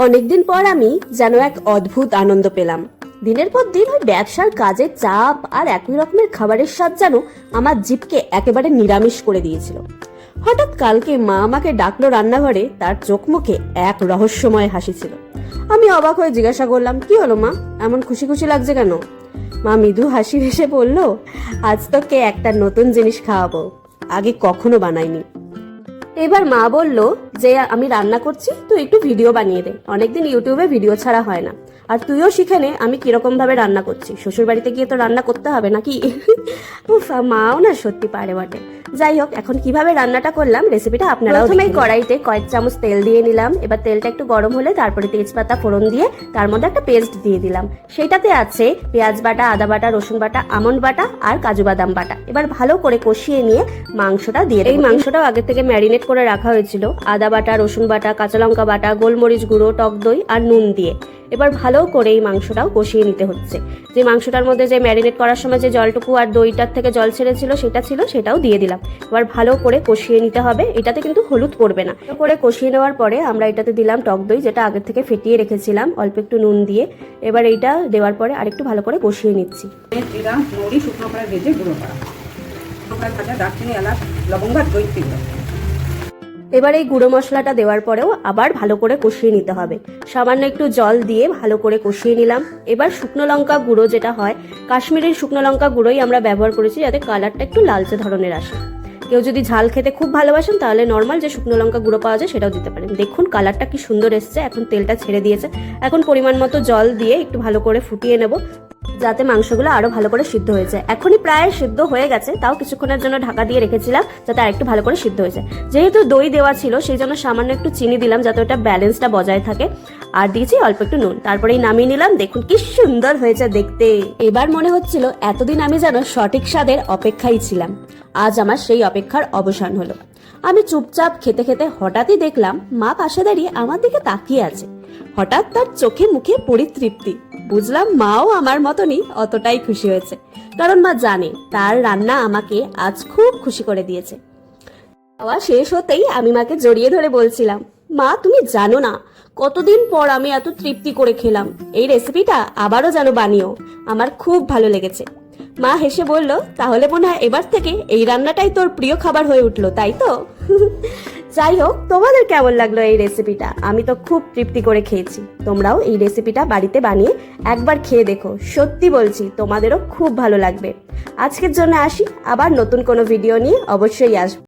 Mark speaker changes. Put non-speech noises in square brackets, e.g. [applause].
Speaker 1: অনেকদিন পর আমি যেন এক অদ্ভুত আনন্দ পেলাম। দিনের পর দিন ওই ব্যবসার কাজের চাপ আর একই রকমের খাবারের স্বাদ যেন আমার জিভকে একেবারে নিরামিষ করে দিয়েছিল। হঠাৎ কালকে মা আমাকে ডাকলো রান্নাঘরে, তার চোখ মুখে এক রহস্যময় হাসি ছিল। আমি অবাক হয়ে জিজ্ঞাসা করলাম, কি হলো মা? এমন খুশি খুশি লাগছে কেন? মা মৃদু হাসি হেসে বলল, আজ তোকে একটা নতুন জিনিস খাওয়াবো। আগে কখনো বানাইনি। এবার মা বলল যে, আমি রান্না করছি তো একটু ভিডিও বানিয়ে দে। অনেকদিন ইউটিউবে ভিডিও ছাড়া হয় না। আর তুইও শিখে নে আমি কীরকম ভাবে রান্না করছি? শ্বশুর বাড়িতে গিয়ে তো রান্না করতে হবে নাকি? [laughs] উফ মাও না সত্যি পারে বটে। যাই হোক এখন কীভাবে রান্নাটা করলাম রেসিপিটা আপনারা প্রথমে কড়াইতে কয়েক চামচ তেল দিয়ে নিলাম। এবার তেলটা একটু গরম হলে তারপরে তেজপাতা ফোড়ন দিয়ে তার মধ্যে একটা পেস্ট দিয়ে দিলাম। সেটাতে আছে পেঁয়াজ বাটা আদা বাটা রসুন বাটা আমন্ড বাটা আর কাজু বাদাম বাটা। এবার ভালো করে কষিয়ে নিয়ে মাংসটা দিয়ে এই মাংসটাও আগে থেকে ম্যারিনেট করে রাখা হয়েছিল। আদা বাটা রসুন বাটা কাঁচা লঙ্কা বাটা গোলমরিচ গুঁড়ো টক দই আর নুন দিয়ে। এবার ভালো করে এই মাংসটাও কষিয়ে নিতে হচ্ছে। যে মাংসটার মধ্যে যে ম্যারিনেট করার সময় যে জলটুকু আর দইটার থেকে জল ছেড়েছিল, সেটা ছিল, সেটাও দিয়ে দিলাম। এবার ভালো করে কষিয়ে নিতে হবে। এটাতে কিন্তু হলুদ পড়বে না। করে কষিয়ে নেওয়ার পরে আমরা এটাতে দিলাম টক দই, যেটা আগের থেকে ফেটিয়ে রেখেছিলাম, অল্প একটু নুন দিয়ে। এবার এইটা দেওয়ার পরে আরেকটু ভালো করে কষিয়ে নিচ্ছি।
Speaker 2: জিরা মৌরি শুকনো কড়াই ভেজে গুঁড়ো করা ভাজা দারচিনি, এলাচ, লবঙ্গ আর জৈত্রী
Speaker 1: এবার এই গুঁড়ো মশলাটা দেওয়ার পরেও আবার ভালো করে কষিয়ে নিতে হবে। সামান্য একটু জল দিয়ে ভালো করে কষিয়ে নিলাম। এবার শুকনো লঙ্কা গুঁড়ো যেটা হয়, কাশ্মীরের শুকনো লঙ্কা গুঁড়োই আমরা ব্যবহার করেছি যাতে কালারটা একটু লালচে ধরনের আসে। কেউ যদি ঝাল খেতে খুব ভালোবাসেন, তাহলে নর্মাল যে শুকনো লঙ্কা গুঁড়ো পাওয়া যায় সেটাও দিতে পারেন। দেখুন কালারটা কি সুন্দর এসছে, এখন তেলটা ছেড়ে দিয়েছে। এখন পরিমাণ মতো জল দিয়ে একটু ভালো করে ফুটিয়ে নেব। যাতে মাংসগুলো আরও ভালো করে সিদ্ধ হয়েছে এখনই প্রায় সিদ্ধ হয়ে গেছে, তাও কিছুক্ষণের জন্য ঢাকা দিয়ে রেখেছিলাম যাতে আরেকটু ভালো করে সিদ্ধ হয়েছে যেহেতু দই দেওয়া ছিল, সেই জন্য সামান্য একটু চিনি দিলাম যাতে ওটা ব্যালেন্সটা বজায় থাকে। আর দিয়েছি অল্প একটু নুন। তারপরেই নামিয়ে নিলাম। দেখুন কি সুন্দর হয়েছে দেখতে। এবার মনে হচ্ছিল এতদিন আমি যেন সঠিক স্বাদের অপেক্ষায় ছিলাম। আজ আমার সেই অপেক্ষার অবসান হলো। আমি চুপচাপ খেতে খেতে হঠাৎই দেখলাম মা পাশে দাঁড়িয়ে আমার দিকে তাকিয়ে আছে। হঠাৎ তার চোখে মুখে পরিতৃপ্তি। বুঝলাম মাও আমার মতনই অতটাই খুশি হয়েছে। কারণ মা জানে, তার রান্না আমাকে আজ খুব খুশি করে দিয়েছে। খাওয়া শেষ হতেই আমি মাকে জড়িয়ে ধরে বলছিলাম, মা, তুমি জানো না, কতদিন পর আমি এত তৃপ্তি করে খেলাম। এই রেসিপিটা আবারও যেন বানিও, আমার খুব ভালো লেগেছে। মা হেসে বলল, তাহলে মনে হয় এবার থেকে এই রান্নাটাই তোর প্রিয় খাবার হয়ে উঠল, তাই তো? যাই হোক, তোমাদের কেমন লাগল এই রেসিপিটা আমি তো খুব তৃপ্তি করে খেয়েছি। তোমরাও এই রেসিপিটা বাড়িতে বানিয়ে একবার খেয়ে দেখো। সত্যি বলছি, তোমাদেরও খুব ভালো লাগবে। আজকের জন্য আসি, আবার নতুন কোনো ভিডিও নিয়ে অবশ্যই আসব।